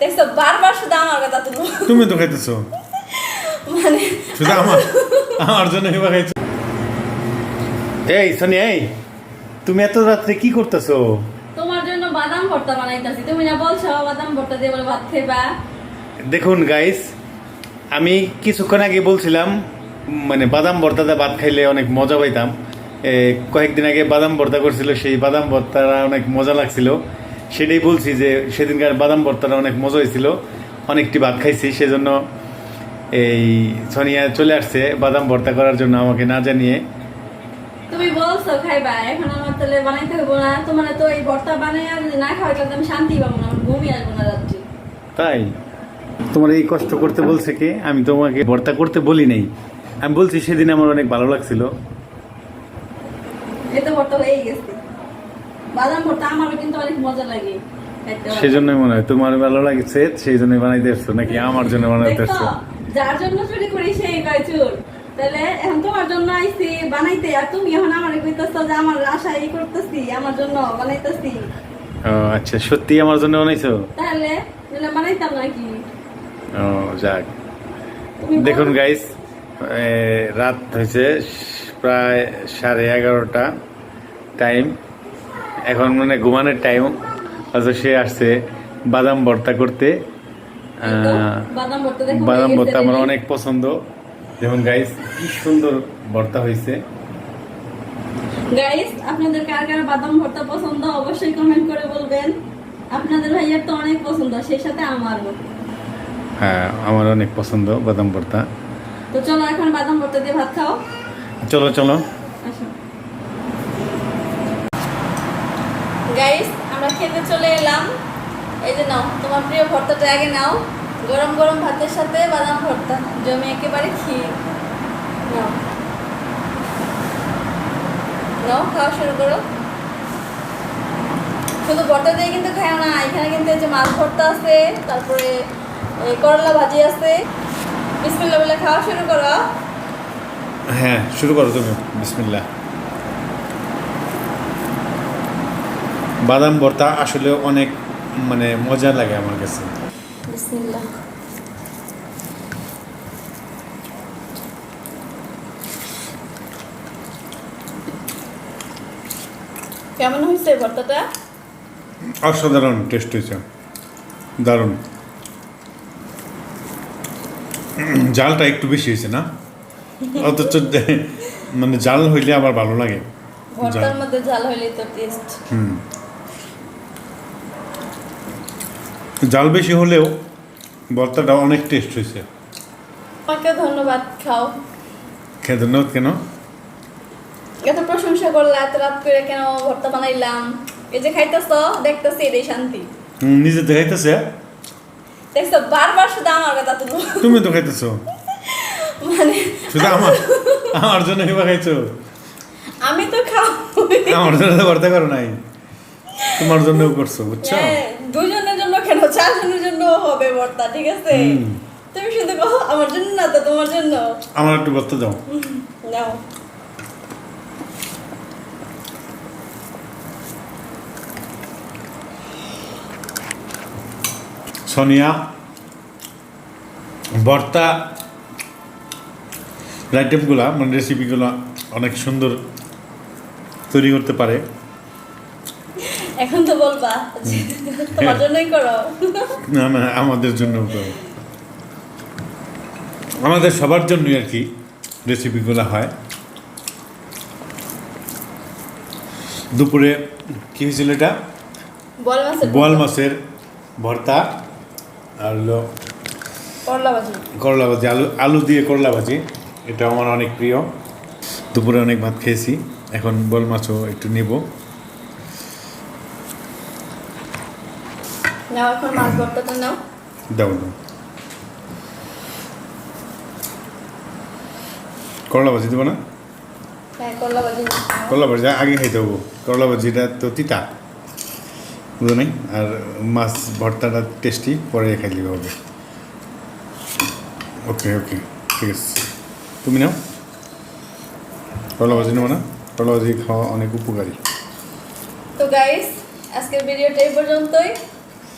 দেখছ বারবার শুধু আমার কথা তুমি তুমি তো খাইতেছো। মানে শুধু আমার আমার জন্য এবার খাইছো। এই সনি এই তুমি এত রাত্রে কি করতেছো? তোমার জন্য বাদাম ভর্তা বানাইতাছি। তুমি না বলছো বাদাম ভর্তা দিয়ে বলে ভাত খাইবা? দেখুন গাইস আমি কিছুক্ষণ আগে বলছিলাম মানে বাদাম ভর্তাতে ভাত খাইলে অনেক মজা পাইতাম। এ, কয়েকদিন আগে বাদাম ভর্তা করছিল সেই বাদাম ভর্তাটা অনেক মজা লাগছিল। সেটাই বলছি যে সেদিনকার বাদাম ভর্তাটা অনেক মজা হয়েছিল। অনেকটি ভাত খাইছি সেজন্য এই সোনিয়া চলে আসছে বাদাম ভর্তা করার জন্য আমাকে না জানিয়ে। তুমি বলছো খাইবা এখন আমার তাহলে বানাইতে হইব না তোমার তো এই ভর্তা বানাই না খাওয়াই তাহলে আমি শান্তি পাবো না আমার ঘুমই আসব না রাত্রি। তাই? তোমার এই কষ্ট করতে বলছে কে? আমি তোমাকে ভর্তা করতে বলি নাই। আমি বলছি সেদিন আমার অনেক ভালো লাগছিল। এই তো ভর্তা হয়ে গেছে। বাদাম ভর্তা আমারও কিন্তু অনেক মজা লাগে সেই জন্যই মনে হয় তোমার ভালো লাগছে সেই জন্যই বানাইতে আসছো নাকি আমার জন্য বানাইতে আসছো যার জন্য চুরি করি সেই কয় চুর। তাহলে এখন তোমার জন্য আইছি বানাইতে আর তুমি এখন আমার কইতেছো যে আমার আশা করতেছি আমার জন্য বানাইতেছি। ও আচ্ছা সত্যি আমার জন্য বানাইছো? তাহলে তাহলে বানাইতাম নাকি? ও যাক। দেখুন গাইস রাত হয়েছে প্রায় সাড়ে এগারোটা টাইম এখন মানে ঘুমানোর টাইম অথচ সে আসছে বাদাম ভর্তা করতে। বাদাম ভর্তা আমার অনেক পছন্দ। যেমন গাইস কি সুন্দর ভর্তা হয়েছে। গাইস আপনাদের কার কার বাদাম ভর্তা পছন্দ অবশ্যই কমেন্ট করে বলবেন। আপনাদের ভাইয়ার তো অনেক পছন্দ সেই সাথে আমারও। হ্যাঁ আমার অনেক পছন্দ বাদাম ভর্তা। তো চলো এখন বাদাম ভর্তা দিয়ে ভাত খাও। চলো চলো। গাইস আমরা খেতে চলে এলাম। এই যে নাও, তোমার প্রিয় ভর্তাটা আগে নাও। গরম গরম ভাতের সাথে বাদাম ভর্তা, জমে একেবারে ক্ষীর। নাও। নাও, খাওয়া শুরু করো। শুধু ভর্তা দিয়ে কিন্তু খাও না, এখানে কিন্তু এই যে মাছ ভর্তা আছে, তারপরে করলা ভাজি আছে। বিসমিল্লা বলে খাওয়া শুরু করো। হ্যাঁ শুরু করো তুমি বিসমিল্লা বাদাম ভর্তা আসলে অনেক মানে মজা লাগে আমার কাছে। কেমন হয়েছে ভর্তাটা? অসাধারণ টেস্ট হয়েছে। দারুণ। জালটা একটু বেশি হয়েছে না? অথচ মানে জাল হইলে আবার ভালো লাগে। ভর্তার মধ্যে ঝাল হইলে তো টেস্ট হুম। জাল বেশি হলেও ভর্তাটা অনেক টেস্ট হয়েছে। তোমাকে ধন্যবাদ খাও। খেয়ে ধন্যবাদ কেন? এত প্রশংসা করলা এত রাত করে কেন ভর্তা বানাইলাম? এই যে খাইতেছ দেখতেছি এটাই শান্তি। নিজে তো খাইতেছে। দেখছ বারবার শুধু আমার কথা তুমি। তুমি তো খাইতেছো। মানে শুধু আমার আমার জন্য এবার খাইছো? আমি তো খাও আমার জন্য তো ভর্তা করো নাই। তোমার জন্যও করছ বুঝছ? হ্যাঁ, চারজনের জন্য হবে ভর্তা ঠিক আছে? তুমি শুধু কহো আমার জন্য না তো তোমার জন্য? আমার একটু ভর্তা দাও। নাও। সোনিয়া ভর্তা আইটেমগুলা মানে রেসিপিগুলো অনেক সুন্দর তৈরি করতে পারে। এখন তো বলবা তোমার জন্যই করো। না না আমাদের জন্য তো আমাদের সবার জন্যই আর কি রেসিপিগুলো হয়। দুপুরে কি হয়েছিল এটা? বোয়াল মাছের ভর্তা আর হলো করলা ভাজি। করলা ভাজি আলু আলু দিয়ে করলা ভাজি। এটা আমার অনেক প্রিয়। দুপুরে অনেক ভাত খেয়েছি। এখন বোয়াল মাছও একটু নিব। নাও এখন মাছ ভর্তাটা নাও। দাও দাও। করলা ভাজি দেবো না? হ্যাঁ করলা ভাজি নাও। করলা ভাজি আগে খাইতে হব। করলা ভাজিটা তো তিতা। বুঝো নাই? আর মাছ ভর্তাটা টেস্টি পরে খাইলে হবে। ওকে ওকে ঠিক আছে। তুমি নাও। করলা ভাজি নেব না? করলা ভাজি খাওয়া অনেক উপকারী। তো গাইস আজকের ভিডিওটা এই পর্যন্তই।